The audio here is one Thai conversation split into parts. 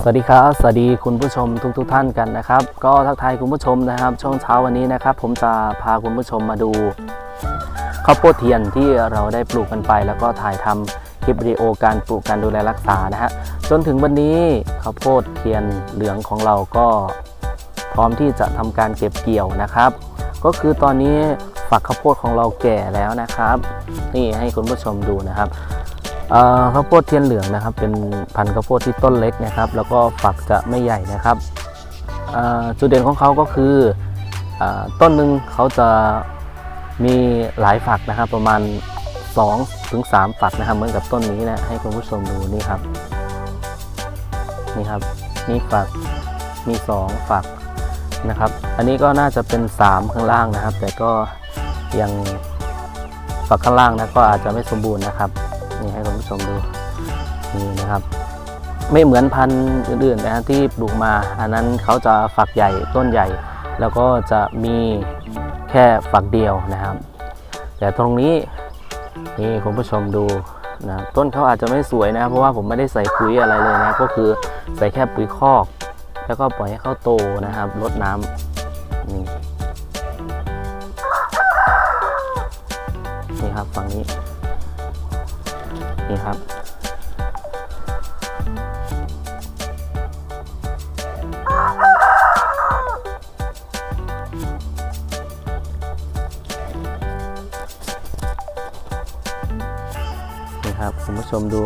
สวัสดีครับ สวัสดีคุณผู้ชมทุกทท่านกันนะครับ ก็ทักทายคุณผู้ชมนะครับ ช่วงเช้าวันนี้นะครับ ผมจะพาคุณผู้ชมมาดูข้าวโพดเทียนที่เราได้ปลูกกันไป แล้วก็ถ่ายทำคลิปวิดีโอการปลูกการดูแลรักษานะฮะจนถึงวันนี้ข้าวโพดเทียนเหลืองของเราก็พร้อมที่จะทำการเก็บเกี่ยวนะครับ ก็คือตอนนี้ฝักข้าวโพดของเราแก่แล้วนะครับ นี่ให้คุณผู้ชมดูนะครับ ข้าวโพดเทียนเหลืองนะครับ เป็นพันธุ์ข้าวโพดที่ต้นเล็กนะครับ แล้วก็ฝักจะไม่ใหญ่นะครับจุดเด่นของเขาก็คือออต้นหนึ่งเขาจะมีหลายฝักนะครับประมาณ2ถึง3ฝักนะครับเหมือนกับต้นนี้นะให้คุณผู้ชมดูนี่ครับนี่ครับนี่ฝักมี 2 ฝักนะครับ อันนี้ก็น่าจะเป็น 3 ข้างล่างนะครับ แต่ก็ยังฝักข้างล่างนะก็อาจจะไม่สมบูรณ์นะครับ นี่ให้คุณผู้ชมดูนี่นะครับ ไม่เหมือนพันธุ์อื่นๆนะที่ปลูกมา อันนั้นเขาจะฝักใหญ่ต้นใหญ่ แล้วก็จะมีแค่ฝักเดียวนะครับ แต่ตรงนี้นี่คุณผู้ชมดูนะต้นเขาอาจจะไม่สวยนะ เพราะว่าผมไม่ได้ใส่ปุ๋ยอะไรเลยนะ ก็คือใส่แค่ปุ๋ยคอก แล้วก็ปล่อยให้เขาโตนะครับรดน้ำนี่นี่ครับฝั่งนี้ นี่ครับ นี่ครับ คุณผู้ชมดู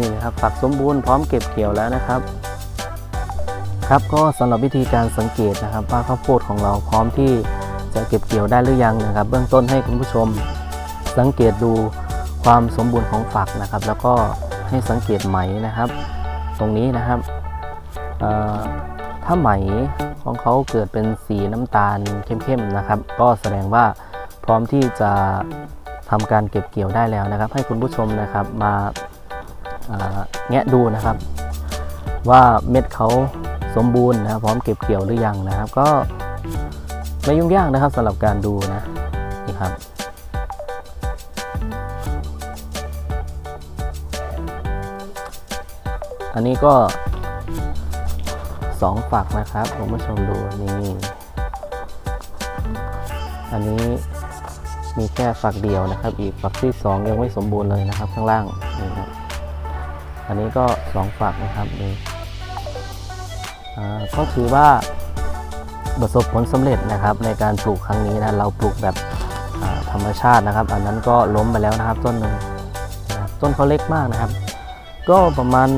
นี่นะครับฝักสมบูรณ์พร้อมเก็บเกี่ยวแล้วนะครับ ครับก็สำหรับวิธีการสังเกตนะครับ ว่าข้าวโพดของเราพร้อมที่จะเก็บเกี่ยวได้หรือยังนะครับ เบื้องต้นให้คุณผู้ชมสังเกตดูความสมบูรณ์ของฝักนะครับ แล้วก็ให้สังเกตไหมนะครับ ตรงนี้นะครับถ้าไหมของเขาเกิดเป็นสีน้ำตาลเข้มๆนะครับ ก็แสดงว่าพร้อมที่จะทำการเก็บเกี่ยวได้แล้วนะครับ ให้คุณผู้ชมนะครับมา แงะดูนะครับ ว่าเม็ดเขาสมบูรณ์นะพร้อมเก็บเกี่ยวหรือยังนะครับ ก็ไม่ยุ่งยากนะครับสำหรับการดูนะนี่ครับอันนี้ก็สองฝักนะครับคุณผู้ชมดูนี่อันนี้มีแค่ฝักเดียวนะครับ อีกฝักที่สองยังไม่สมบูรณ์เลยนะครับ ข้างล่างนี่ อันนี้ก็สองฝักนะครับนี่อ่าก็ถือว่าประสบผลสำเร็จนะครับ ในการปลูกครั้งนี้นะเราปลูกแบบธรรมชาตินะครับ อันนั้นก็ล้มไปแล้วนะครับ ต้นหนึ่งต้นเขาเล็กมากนะครับ ก็ประมาณ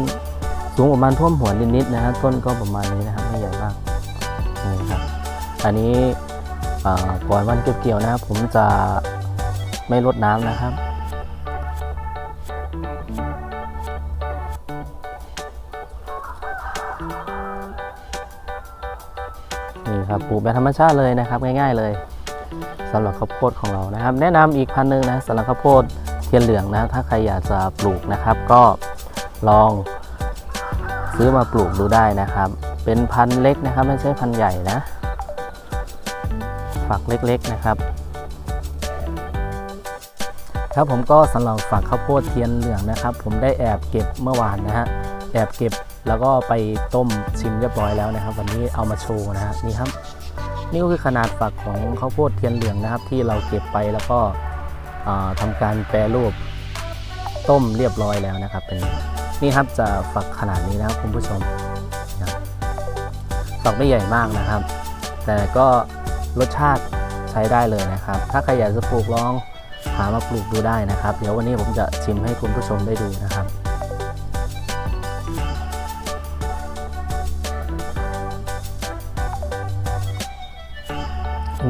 สูงประมาณท่วมหัวนิดๆนะฮะต้นก็ประมาณนี้นะครับไม่ใหญ่มากนี่ครับอันนี้ก่อนวันเก็บเกี่ยวนะครับผมจะไม่รดน้ำนะครับ นี่ครับปลูกแบบธรรมชาติเลยนะครับง่ายๆเลยสำหรับข้าวโพดของเรานะครับ แนะนำอีกพันหนึ่งนะสำหรับข้าวโพดเทียนเหลืองนะ ถ้าใครอยากจะปลูกนะครับ ก็ลองซื้อมาปลูกดูได้นะครับ เป็นพันเล็กนะครับ ไม่ใช่พันใหญ่นะ ฝักเล็กๆนะครับ ครับผมก็สำหรับฝักข้าวโพดเทียนเหลืองนะครับ ผมได้แอบเก็บเมื่อวานนะฮะแอบเก็บ แล้วก็ไปต้มชิมเรียบร้อยแล้วนะครับ วันนี้เอามาโชว์นะฮะนี่ครับ นี่ก็คือขนาดฝักของข้าวโพดเทียนเหลืองนะครับ ที่เราเก็บไปแล้วก็ทำาการแปรรูปต้มเรียบร้อยแล้วนะครับเป็นนี่ครับจะฝักขนาดนี้นะครับคุณผู้ชมฝักไม่ใหญ่มากนะครับ แต่ก็รสชาติใช้ได้เลยนะครับ ถ้าใครอยากจะปลูกลองหามาปลูกดูได้นะครับ เดี๋ยววันนี้ผมจะชิมให้คุณผู้ชมได้ดูนะครับ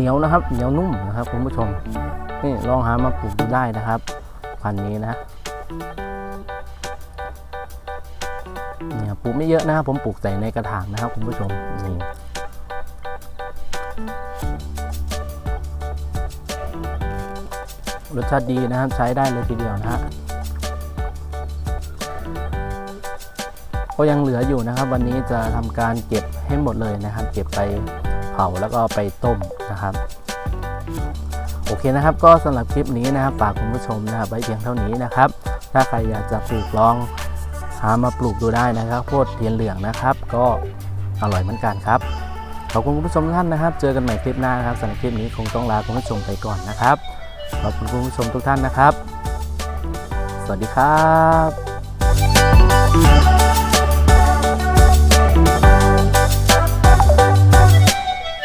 นียวนะครับ เหนียวนุ่มนะครับคุณผู้ชม นี่ลองหามาปลูกดูได้นะครับ พันนี้นะเนี่ยปลูกไม่เยอะนะครับผมปลูกใส่ในกระถางนะครับคุณผู้ชมนี่รสชาติดีนะครับใช้ได้เลยทีเดียวนะฮะก็ก็ยังเหลืออยู่นะครับ วันนี้จะทำการเก็บให้หมดเลยนะครับ เก็บไป เผาแล้วก็ไปต้มนะครับโอเคนะครับ ก็สำหรับคลิปนี้นะครับฝากคุณผู้ชมนะครับไว้เพียงเท่านี้นะครับ ถ้าใครอยากจะปลูกลองหามาปลูกดูได้นะครับโพดเทียนเหลืองนะครับ ก็อร่อยเหมือนกันครับขอบคุณคุณผู้ชมทุกท่านนะครับ เจอกันใหม่คลิปหน้านะครับสำหรับคลิปนี้คงต้องลาคุณผู้ชมไปก่อนนะครับขอบคุณคุณผู้ชมทุกท่านนะครับ สวัสดีครับ